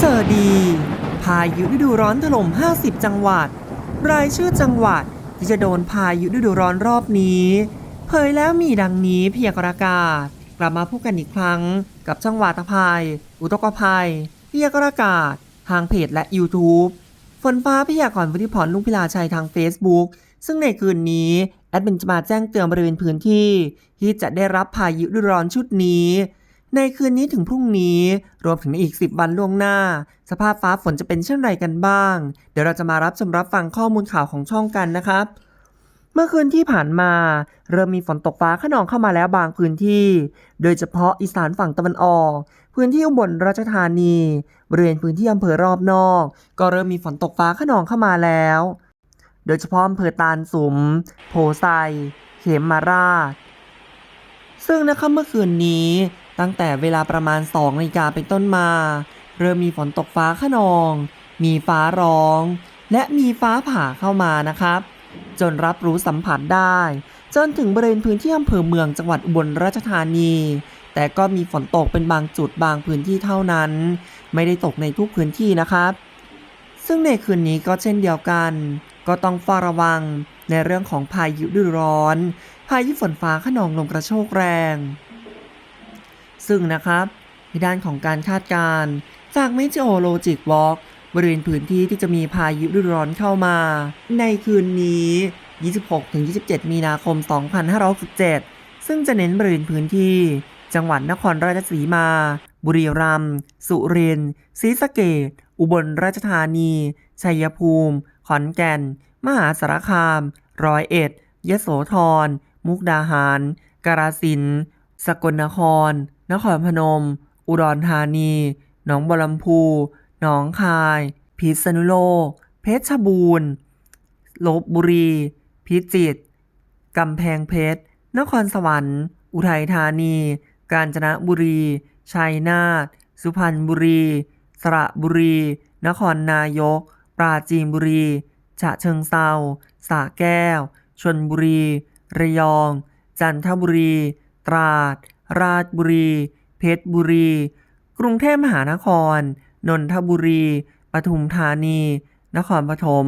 เจอดี พายุฤดูร้อนถล่ม 50 จังหวัด รายชื่อจังหวัดที่จะโดนพายุฤดูร้อนรอบนี้ เผยแล้วมีดังนี้พยากรณ์อากาศ กลับมาพบกันอีกครั้ง กับช่างวาตภัย อุทกภัยพยากรณ์อากาศ ทางเพจและ YouTube ฝนฟ้าพยากรณ์วุฒิพรลุงพิลาชัยทาง Facebook ซึ่งในคืนนี้ แอดมินจะมาแจ้งเตือนบริเวณพื้นที่ ที่จะได้รับพายุฤดูร้อนชุดนี้ ในคืนนี้ถึงพรุ่งนี้ รวมถึงในอีก 10 วันล่วงหน้า สภาพฟ้าฝนจะเป็นเช่นไรกันบ้าง เดี๋ยวเราจะมารับชมรับฟังข้อมูลข่าวของช่องกันนะครับ เมื่อคืนที่ผ่านมา เริ่มมีฝนตกฟ้าขนองเข้ามาแล้วบางพื้นที่ โดยเฉพาะอีสานฝั่งตะวันออก พื้นที่อุบลราชธานี บริเวณพื้นที่อำเภอรอบนอก ก็เริ่มมีฝนตกฟ้าขนองเข้ามาแล้ว โดยเฉพาะอำเภอตาลสุม โพไซ เขมมาราชซึ่งนะครับเมื่อคืนนี้ ตั้งแต่เวลาประมาณ2นาฬิกาเป็นต้นมา เริ่มมีฝนตกฟ้าขนอง มีฟ้าร้อง และมีฟ้าผ่าเข้ามานะครับ จนรับรู้สัมผัสได้ จนถึงบริเวณพื้นที่อำเภอเมืองจังหวัดอุบลราชธานี แต่ก็มีฝนตกเป็นบางจุดบางพื้นที่เท่านั้น ไม่ได้ตกในทุกพื้นที่นะครับ ซึ่งในคืนนี้ก็เช่นเดียวกัน ก็ต้องเฝ้าระวังในเรื่องของพายุฤดูร้อน พายุฝนฟ้าขนองลมกระโชกแรง ซึ่งนะครับในด้านของการคาดการณ์จาก Meteorologic Walk บริเวณพื้นที่ที่จะมีพายุฤดูร้อนเข้ามา ในคืนนี้ 26-27 มีนาคม 2567 ซึ่งจะเน้นบริเวณพื้นที่ จังหวัดนครราชสีมา บุรีรัมย์สุรินทร์ศรีสะเกษอุบลราชธานี ชัยภูมิ ขอนแก่น มหาสารคาม ร้อยเอ็ด ยโสธร มุกดาหาร กาฬสินธุ์สกลนคร นครพนม อุดรธานี หนองบัวลำพู หนองคาย พิษณุโลก เพชรบูรณ์ ลบบุรี พิจิตร กำแพงเพชร นครสวรรค์ อุทัยธานี กาญจนบุรี ชัยนาท สุพรรณบุรี สระบุรี นครนายก ปราจีนบุรี ฉะเชิงเซาสระแก้วชลบุรี ระยอง จันทบุรี ตราด ราชบุรี เพชรบุรี กรุงเทพมหานคร นนทบุรี ปทุมธานี นครปฐม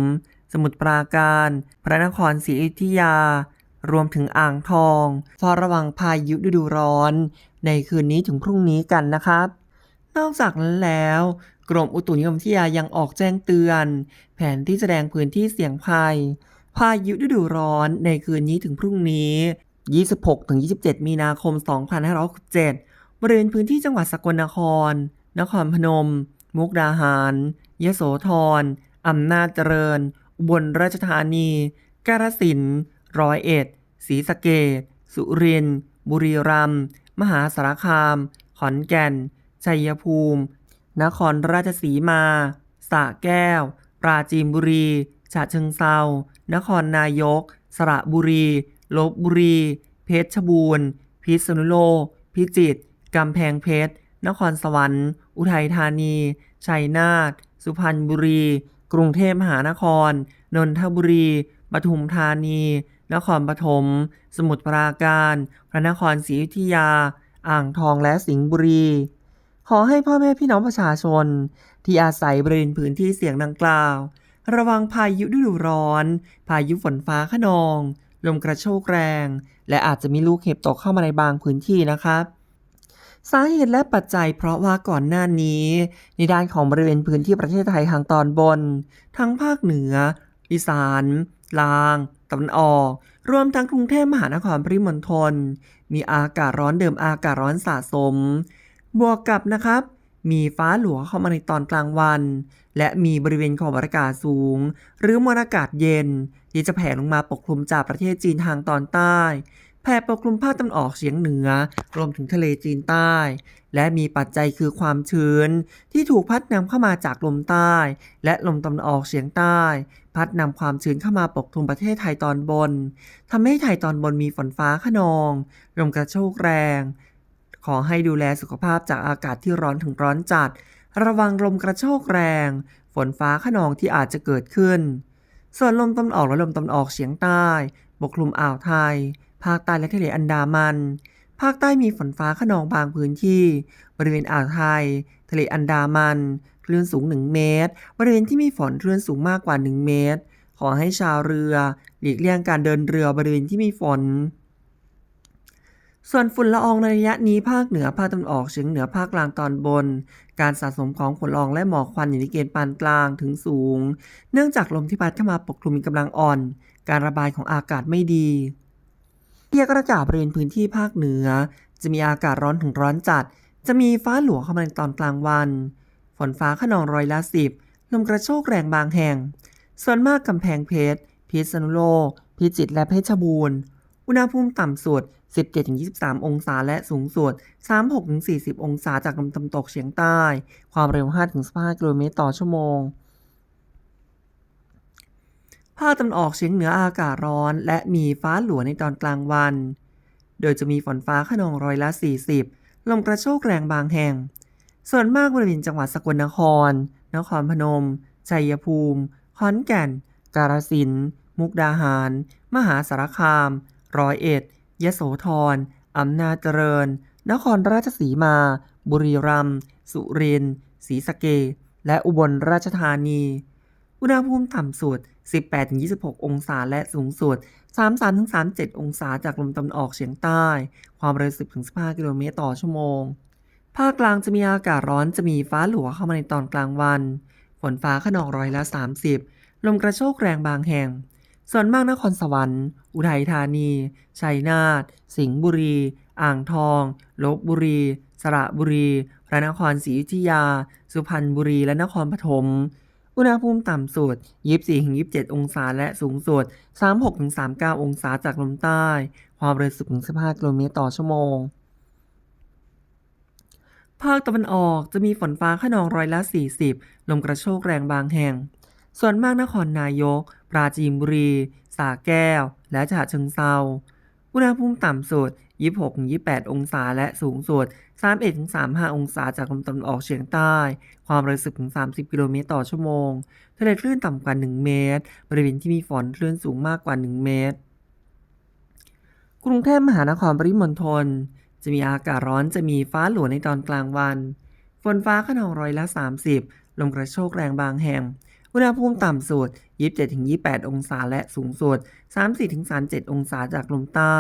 สมุทรปราการ พระนครศรีอยุธยา รวมถึงอ่างทองเฝ้าระวังพายุฤดูร้อน ในคืนนี้ถึงพรุ่งนี้กันนะครับ นอกจากนั้นแล้ว กรมอุตุนิยมวิทยายังออกแจ้งเตือน แผนที่แสดงพื้นที่เสี่ยงภัยพายุฤดูร้อนในคืนนี้ถึงพรุ่งนี้ 26-27 มีนาคม 2567บริเวณพื้นที่จังหวัดสกลนคร นครพนม มุกดาหาร ยโสธร อำนาจเจริญ อุบลราชธานี กาฬสินธุ์ร้อยเอ็ด ศรีสะเกษสุรินทร์ บุรีรัมย์ มหาสารคาม ขอนแก่น ชัยภูมิ นครราชสีมา สระแก้ว ปราจีนบุรี ฉะเชิงเซา นครนายก สระบุรี ลบบุรี เพชรบูรณ์ พิษณุโลก พิจิตร กำแพงเพชร นครสวรรค์ อุทัยธานี ชัยนาท สุพรรณบุรี กรุงเทพมหานคร นนทบุรี ปทุมธานี นครปฐม สมุทรปราการ พระนครศรีอยุธยา อ่างทองและสิงห์บุรี ขอให้พ่อแม่พี่น้องประชาชน ที่อาศัยบริเวณพื้นที่เสี่ยงดังกล่าว ระวังพายุฤดูร้อน พายุฝนฟ้าขนอง ลมกระโชกแรง และอาจจะมีลูกเห็บตกเข้ามาในบางพื้นที่นะครับ สาเหตุและปัจจัยเพราะว่าก่อนหน้านี้ ในด้านของบริเวณพื้นที่ประเทศไทยทางตอนบน ทั้งภาคเหนือ อีสานลางตะวันออก รวมทั้งกรุงเทพมหานครปริมณฑลมีอากาศร้อนเดิมอากาศร้อนสะสม บวกกับนะครับ มีฟ้าหลัวเข้ามาในตอนกลางวัน และมีบริเวณความกดอากาศสูง หรือมวลอากาศเย็น ที่จะแผ่ลงมาปกคลุมจากประเทศจีนทางตอนใต้แผ่ปกคลุมภาคตะวันออกเฉียงเหนือ รวมถึงทะเลจีนใต้ และมีปัจจัยคือความชื้น ที่ถูกพัดนำเข้ามาจากลมใต้ และลมตะวันออกเฉียงใต้ พัดนำความชื้นเข้ามาปกคลุมประเทศไทยตอนบนทำให้ไทยตอนบนมีฝนฟ้าขนอง ลมกระโชกแรง ขอให้ดูแลสุขภาพจากอากาศที่ร้อนถึงร้อนจัด ระวังลมกระโชกแรง ฝนฟ้าขนองที่อาจจะเกิดขึ้น ส่วนลมตะวันออกและลมตะวันออกเฉียงใต้ปกคลุมอ่าวไทย ภาคใต้และทะเลอันดามัน ภาคใต้มีฝนฟ้าขนองบางพื้นที่ บริเวณอ่าวไทย ทะเลอันดามันคคลื่นสูง 1 เมตร บริเวณที่มีฝนคลื่นสูงมากกว่า 1 เมตร ขอให้ชาวเรือ หลีกเลี่ยงการเดินเรือบริเวณที่มีฝน ส่วนฝุ่นละอองในระยะนี้ภาคเหนือภาคตะวันออกเฉียงเหนือภาคกลางตอนบน การสะสมของฝุ่นละอองและหมอกควันอยู่ในเกณฑ์ปานกลางถึงสูง เนื่องจากลมที่พัดเข้ามาปกคลุมมีกำลังอ่อน การระบายของอากาศไม่ดีเทียบอากาศบริเวณพื้นที่ภาคเหนือ จะมีอากาศร้อนถึงร้อนจัด จะมีฟ้าหลัวเข้ามาในตอนกลางวัน ฝนฟ้าขนองร้อยละสิบลมกระโชกแรงบางแห่ง ส่วนมากกำแพงเพชร พิษณุโลก พิจิตรและเพชรบูรณ์ อุณหภูมิต่ำสุด 17-23 องศาและสูงสุด 36-40 องศาจากลมตะวันตกเฉียงใต้ ความเร็ว 5-15 กิโลเมตรต่อชั่วโมง ภาคตะวันออกเฉียงเหนืออากาศร้อน และมีฟ้าหลัวในตอนกลางวัน โดยจะมีฝนฟ้าขนองร้อยละ 40 ลมกระโชกแรงบางแห่ง ส่วนมากบริเวณจังหวัดสกลนคร นครพนม ชัยภูมิ ขอนแก่น กาฬสินธุ์ มุกดาหาร มหาสารคาม ร้อยเอ็ด ยโสธรอำนาจเจริญ นครราชสีมา บุรีรัมย์ สุรินทร์ ศรีสะเกษและอุบลราชธานี อุณหภูมิต่ำสุด 18-26 องศาและสูงสุด 33-37 องศาจากลมตะวันออกเฉียงใต้ ความเร็ว 10-15 กิโลเมตรต่อชั่วโมง ภาคกลางจะมีอากาศร้อนจะมีฟ้าหลัวเข้ามาในตอนกลางวัน ฝนฟ้าขนองร้อยละ 30 ลมกระโชกแรงบางแห่ง ส่วนมากนครสวรรค์ อุทัยธานี ชัยนาท สิงห์บุรี อ่างทองลบบุรี สระบุรี พระนครศรีอยุธยา สุพรรณบุรี และนครปฐม อุณหภูมิต่ำสุด 24-27 องศา และสูงสุด 36-39 องศาจากลมใต้ ความเร็ว10-15กิโลเมตรต่อชั่วโมง ภาคตะวันออกจะมีฝนฟ้าขนองร้อยละ 40 ลมกระโชกแรงบางแห่ง ส่วนมากนครนายก ปราจีนบุรีสระแก้ว และฉะเชิงเซาอุณหภูมิต่ำสุด 26-28 องศาและสูงสุด 31-35 องศาจากลมตะวันออกเฉียงใต้ ความเร็ว10-30 กิโลเมตรต่อชั่วโมง ทะเลคลื่นต่ำกว่า 1 เมตร บริเวณที่มีฝนคลื่นสูงมากกว่า 1 เมตร กรุงเทพมหานครปริมณฑลจะมีอากาศร้อนจะมีฟ้าหลวในตอนกลางวัน ฝนฟ้าขนองร้อยละ 30 ลมกระโชกแรงบางแห่ง อุณหภูมิต่ำสุด 27-28 องศาและสูงสุด 34-37 องศาจากลมใต้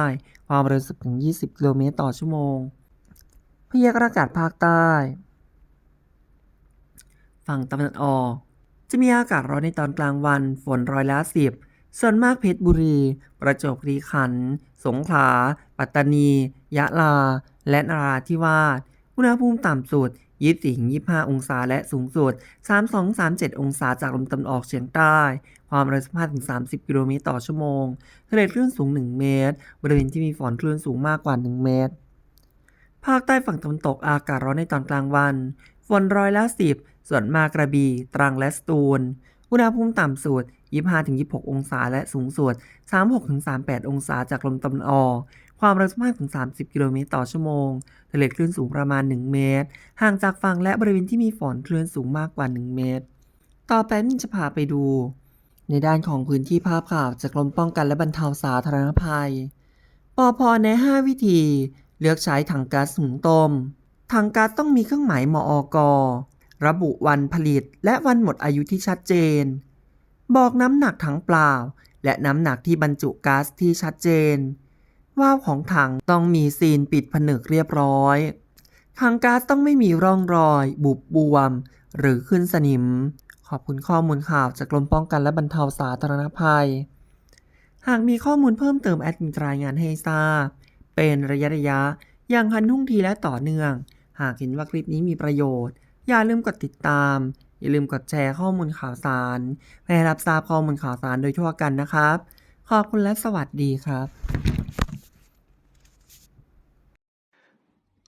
ความเร็ว10-20 กิโลเมตรต่อชั่วโมง พยากรณ์อากาศภาคใต้ ฝั่งตะวันออก จะมีอากาศร้อนในตอนกลางวัน ฝนร้อยละสิบส่วนมากเพชรบุรี ประจวบคีรีขันธ์ สงขลา ปัตตานี ยะลา และนราธิวาส อุณหภูมิต่ำสุด 24-25 องศาและสูงสุด 32-37 องศาจากลมตะวันออกเฉียงใต้ ความเร็ว15-30 กิโลเมตรต่อชั่วโมงทะเลคลื่นสูง 1 เมตร บริเวณที่มีฝนคลื่นสูงมากกว่า 1 เมตร ภาคใต้ฝั่งตะวันตกอากาศร้อนในตอนกลางวัน ฝนร้อยละ 10 ส่วนมากกระบี่ ตรังและสตูล อุณหภูมิต่ำสุด 25-26 องศาและสูงสุด 36-38 องศาจากลมตะวันออก ความเร็ว15-30 กิโลเมตรต่อชั่วโมงทะเลคลื่นสูงประมาณ 1 เมตร ห่างจากฝั่งและบริเวณที่มีฝนคลื่นสูงมากกว่า 1 เมตร ต่อไปมินจะพาไปดู ในด้านของพื้นที่ภาพข่าวจากกรมป้องกันและบรรเทาสาธารณภัย ปอพแน5 วิธี เลือกใช้ถังก๊าซหุงต้ม ถังก๊าซต้องมีเครื่องหมายมอกระบุวันผลิตและวันหมดอายุที่ชัดเจน บอกน้ำหนักถังเปล่า และน้ำหนักที่บรรจุก๊าซที่ชัดเจน วาวของถังต้องมีซีนปิดผนึกเรียบร้อยถังก๊าซต้องไม่มีร่องรอย บุบบวม หรือขึ้นสนิม ขอบคุณข้อมูลข่าวจากกรมป้องกันและบรรเทาสาธารณภัย หากมีข้อมูลเพิ่มเติมแอดมินรายงานให้ทราบ เป็นระยะระยะอย่างทันทุ่งทีและต่อเนื่อง หากเห็นว่าคลิปนี้มีประโยชน์ อย่าลืมกดติดตาม อย่าลืมกดแชร์ข้อมูลข่าวสารเพื่อให้รับทราบข้อมูลข่าวสารโดยทั่วกันนะครับ ขอบคุณและสวัสดีครับ